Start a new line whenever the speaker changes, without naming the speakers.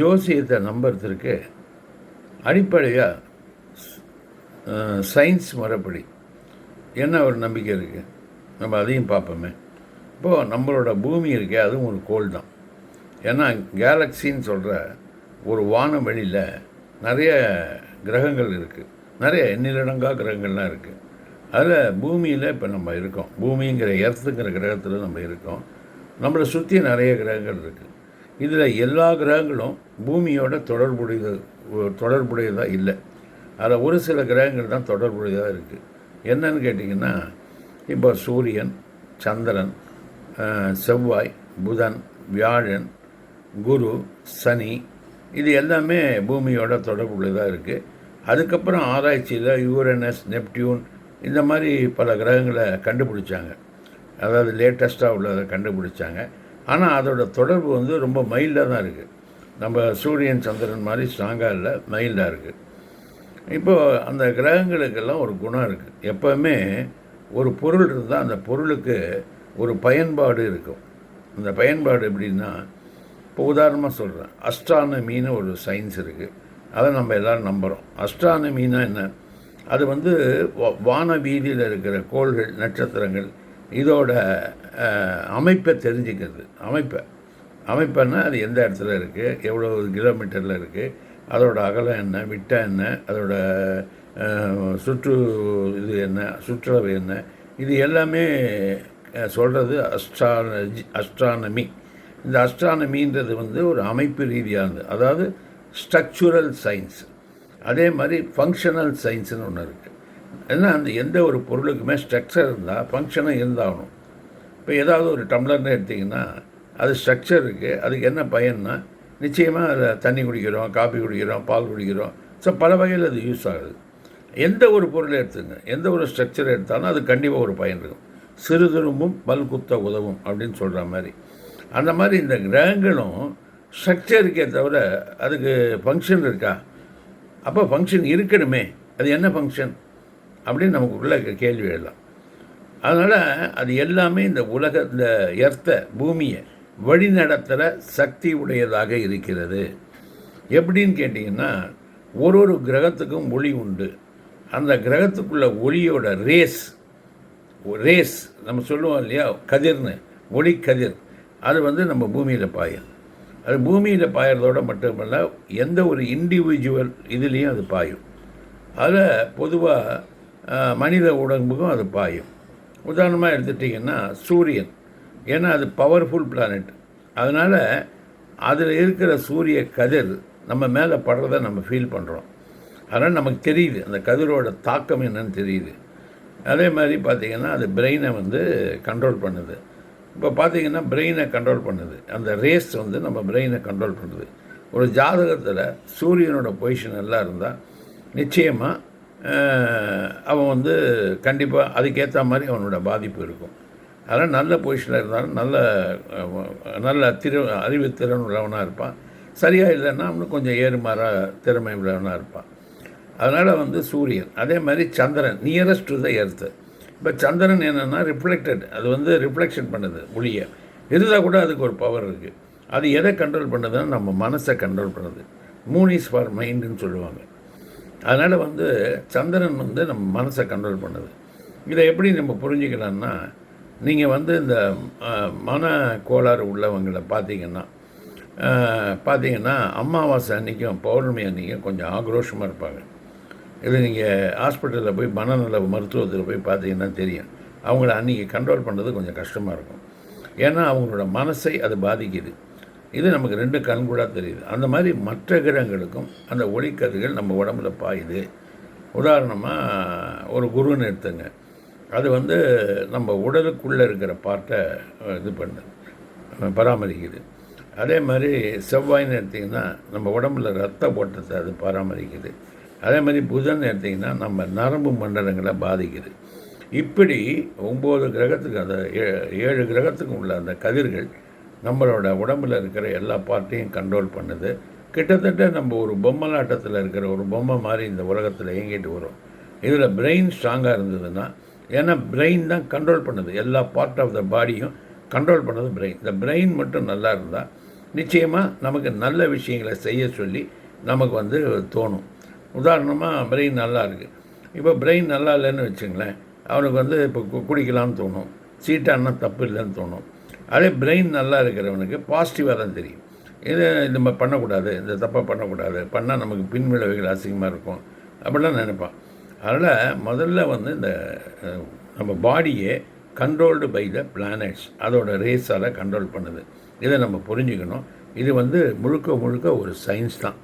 ஜோசியத்தை நம்புறதுக்கு அடிப்படையாக சயின்ஸ் முறைப்படி என்ன ஒரு நம்பிக்கை இருக்குது நம்ம அதையும் பார்ப்போமே. இப்போது நம்மளோட பூமி இருக்கே அதுவும் ஒரு கோல் தான். ஏன்னா கேலக்சின்னு சொல்கிற ஒரு வான வெளியில் நிறைய கிரகங்கள் இருக்குது நிறைய எண்ணிலடங்கா கிரகங்கள்லாம் இருக்குது அதில் பூமியில் இப்போ நம்ம இருக்கோம். பூமிங்கிற எர்த்துங்கிற கிரகத்தில் நம்ம இருக்கோம். நம்மளை சுற்றி நிறைய கிரகங்கள் இருக்குது இதில் எல்லா கிரகங்களும் பூமியோட தொடர்புடையது தொடர்புடையதாக இல்லை. அதில் ஒரு சில கிரகங்கள் தான் தொடர்புடையதாக இருக்குது என்னன்னு கேட்டிங்கன்னா இப்போ சூரியன் சந்திரன் செவ்வாய் புதன் வியாழன் குரு சனி இது எல்லாமே பூமியோட தொடர்புள்ளதாக இருக்குது அதுக்கப்புறம் ஆராய்ச்சியில் யூரனஸ் நெப்டியூன் இந்த மாதிரி பல கிரகங்களை கண்டுபிடிச்சாங்க. அதாவது லேட்டஸ்ட்டாக உள்ளதை கண்டுபிடிச்சாங்க. ஆனால் அதோட தொடர்பு வந்து ரொம்ப மைல்டாக தான் இருக்குது நம்ம சூரியன் சந்திரன் மாதிரி ஸ்ட்ராங்காக இல்லை மைல்டாக இருக்குது இப்போது அந்த கிரகங்களுக்கெல்லாம் ஒரு குணம் இருக்குது எப்போவுமே ஒரு பொருள் இருந்தால் அந்த பொருளுக்கு ஒரு பயன்பாடு இருக்கும். அந்த பயன்பாடு எப்படின்னா இப்போ உதாரணமாக சொல்கிறேன் அஸ்ட்ரானமின்னு ஒரு சயின்ஸ் இருக்குது அதை நம்ம எல்லோரும் நம்புகிறோம் அஸ்ட்ரானமின்னா என்ன? அது வந்து வா- வான வீதியில் இருக்கிற கோள்கள் நட்சத்திரங்கள் இதோட அமைப்பை தெரிஞ்சுக்கிறது. அமைப்பை. அமைப்புன்னா அது எந்த இடத்துல இருக்குது எவ்வளோ கிலோமீட்டரில் இருக்குது அதோட அகலம் என்ன விட்டம் என்ன அதோட சுற்று இது என்ன சுற்றளவு என்ன இது எல்லாமே சொல்கிறது அஸ்ட்ராலஜி அஸ்ட்ரானமி இந்த அஸ்ட்ரானமின்றது வந்து ஒரு அமைப்பு ரீதியானது. அதாவது ஸ்ட்ரக்சுரல் சயின்ஸ் அதே மாதிரி ஃபங்க்ஷனல் சயின்ஸ்னு ஒன்று இருக்குது ஏன்னா அந்த எந்த ஒரு பொருளுக்குமே ஸ்ட்ரக்சர் இருந்தால் ஃபங்க்ஷனும் இருந்தாகணும். இப்போ ஏதாவது ஒரு டம்ளர்னு எடுத்திங்கன்னா அது ஸ்ட்ரக்சர் இருக்குது அதுக்கு என்ன பயன்னா நிச்சயமாக அதில் தண்ணி குடிக்கிறோம் காபி குடிக்கிறோம் பால் குடிக்கிறோம். ஸோ பல வகையில் அது யூஸ் ஆகுது. எந்த ஒரு பொருளை எடுத்துங்க எந்த ஒரு ஸ்ட்ரக்சர் எடுத்தாலும் அது கண்டிப்பாக ஒரு பயன் இருக்கும். சிறு திரும்பும் பல் குத்த உதவும் அப்படின்னு சொல்கிற மாதிரி. அந்த மாதிரி இந்த கிரகங்களும் ஸ்ட்ரக்சர் இருக்கே தவிர அதுக்கு ஃபங்க்ஷன் இருக்கா? அப்போ ஃபங்க்ஷன் இருக்கணுமே. அது என்ன ஃபங்க்ஷன் அப்படின்னு நமக்குள்ள கேள்வி எழலாம் அதனால் அது எல்லாமே இந்த உலக இந்த எர்த்த பூமியை வழிநடத்துகிற சக்தி உடையதாக இருக்கிறது. எப்படின்னு கேட்டிங்கன்னா ஒரு ஒரு கிரகத்துக்கும் ஒளி உண்டு. அந்த கிரகத்துக்குள்ள ஒளியோட ரேஸ் ரேஸ் நம்ம சொல்லுவோம் இல்லையா? கதிர்னு ஒளி கதிர். அது வந்து நம்ம பூமியில் பாயும். அது பூமியில் பாயறதோட மட்டுமல்ல எந்த ஒரு இண்டிவிஜுவல் இதுலேயும் அது பாயும். அதில் பொதுவாக மனித உடம்புக்கும் அது பாயும். உதாரணமாக எடுத்துட்டிங்கன்னா சூரியன். ஏன்னா அது பவர்ஃபுல் பிளானட் அதனால் அதில் இருக்கிற சூரிய கதிர் நம்ம மேலே படுறத நம்ம ஃபீல் பண்ணுறோம் அதனால் நமக்கு தெரியுது அந்த கதிரோட தாக்கம் என்னன்னு தெரியுது. அதே மாதிரி பார்த்திங்கன்னா அது பிரெயினை வந்து கண்ட்ரோல் பண்ணுது. இப்போ பார்த்திங்கன்னா பிரெயினை கண்ட்ரோல் பண்ணுது. அந்த ரேஸ் வந்து நம்ம பிரெயினை கண்ட்ரோல் பண்ணுது. ஒரு ஜாதகத்தில் சூரியனோட பொசிஷன் எல்லாம் இருந்தால் நிச்சயமாக அவன் வந்து கண்டிப்பாக அதுக்கேற்ற மாதிரி அவனோட பாதிப்பு இருக்கும். அதனால் நல்ல பொசிஷனில் இருந்தாலும் நல்ல நல்ல திரு அறிவு திறன் உள்ளவனாக இருப்பான். சரியாக இல்லைன்னா அவனுக்கு கொஞ்சம் ஏறுமாறாக திறமை உள்ளவனாக இருப்பான். அதனால் வந்து சூரியன் அதே மாதிரி சந்திரன் நியரஸ்ட் டு த எர்த்து இப்போ சந்திரன் என்னென்னா ரிஃப்ளெக்டட் அது வந்து ரிஃப்ளெக்ஷன் பண்ணுது ஒளியை. இருந்தால் கூட அதுக்கு ஒரு பவர் இருக்குது அது எதை கண்ட்ரோல் பண்ணுதுன்னா நம்ம மனசை கண்ட்ரோல் பண்ணுது. மூன் இஸ் ஃபார் மைண்டுன்னு சொல்லுவாங்க. அதனால் வந்து சந்திரன் வந்து நம்ம மனசை கண்ட்ரோல் பண்ணுது. இதை எப்படி நம்ம புரிஞ்சுக்கலாம்னா நீங்கள் வந்து இந்த மன கோளாறு உள்ளவங்களை பார்த்தீங்கன்னா பார்த்தீங்கன்னா அமாவாசை அன்றைக்கும் பௌர்ணமி அன்றைக்கும் கொஞ்சம் ஆக்ரோஷமாக இருப்பாங்க. இது நீங்கள் ஹாஸ்பிட்டலில் போய் மனநல மருத்துவத்தில் போய் பார்த்தீங்கன்னா தெரியும். அவங்கள அன்றைக்கி கண்ட்ரோல் பண்ணுறது கொஞ்சம் கஷ்டமாக இருக்கும். ஏன்னா அவங்களோட மனசை அது பாதிக்குது. இது நமக்கு ரெண்டு கண் கூட தெரியுது. அந்த மாதிரி மற்ற கிரகங்களுக்கும் அந்த ஒளிக்கதிர்கள் நம்ம உடம்புல பாயுது. உதாரணமாக ஒரு குருன்னு எடுத்துங்க. அது வந்து நம்ம உடலுக்குள்ளே இருக்கிற பார்ட்டை இது பண்ணுது. பராமரிக்குது. அதே மாதிரி செவ்வாய்ன்னு எடுத்திங்கன்னா நம்ம உடம்புல ரத்த ஓட்டத்தை அது பராமரிக்குது. அதே மாதிரி புதன் எடுத்திங்கன்னா நம்ம நரம்பு மண்டலங்களை பாதிக்குது. இப்படி ஒம்பது கிரகத்துக்கு அந்த ஏ- ஏழு கிரகத்துக்கும் உள்ள அந்த கதிர்கள் நம்மளோட உடம்புல இருக்கிற எல்லா பார்ட்டையும் கண்ட்ரோல் பண்ணுது. கிட்டத்தட்ட நம்ம ஒரு பொம்மலாட்டத்தில் இருக்கிற ஒரு பொம்மை மாதிரி இந்த உலகத்தில் இயங்கிட்டு வரும். இதில் பிரெயின் ஸ்ட்ராங்காக இருந்ததுன்னா ஏன்னா பிரெயின் தான் கண்ட்ரோல் பண்ணுது. எல்லா பார்ட் ஆஃப் த பாடியும் கண்ட்ரோல் பண்ணது பிரெயின் இந்த பிரெயின் மட்டும் நல்லா இருந்தால் நிச்சயமாக நமக்கு நல்ல விஷயங்களை செய்ய சொல்லி நமக்கு வந்து தோணும். உதாரணமாக பிரெயின் நல்லா இருக்குது இப்போ பிரெயின் நல்லா இல்லைன்னு வச்சுங்களேன் அவனுக்கு வந்து இப்போ கு- குடிக்கலாம்னு தோணும். சீட்டானா தப்பு இல்லைன்னு தோணும். அதே பிரெயின் நல்லா இருக்கிறவனுக்கு பாசிட்டிவாக தான் தெரியும். இது நம்ம பண்ணக்கூடாது இந்த தப்பாக பண்ணக்கூடாது. பண்ணால் நமக்கு பின்விளைவுகள் அசிங்கமாக இருக்கும். அப்படிலாம் நினைப்பான். அதனால் முதல்ல வந்து இந்த நம்ம பாடியே கண்ட்ரோல்டு பை த பிளானட்ஸ் அதோட ரேஸால் கண்ட்ரோல் பண்ணுது. இதை நம்ம புரிஞ்சுக்கணும். இது வந்து முழுக்க முழுக்க ஒரு சயின்ஸ் தான்.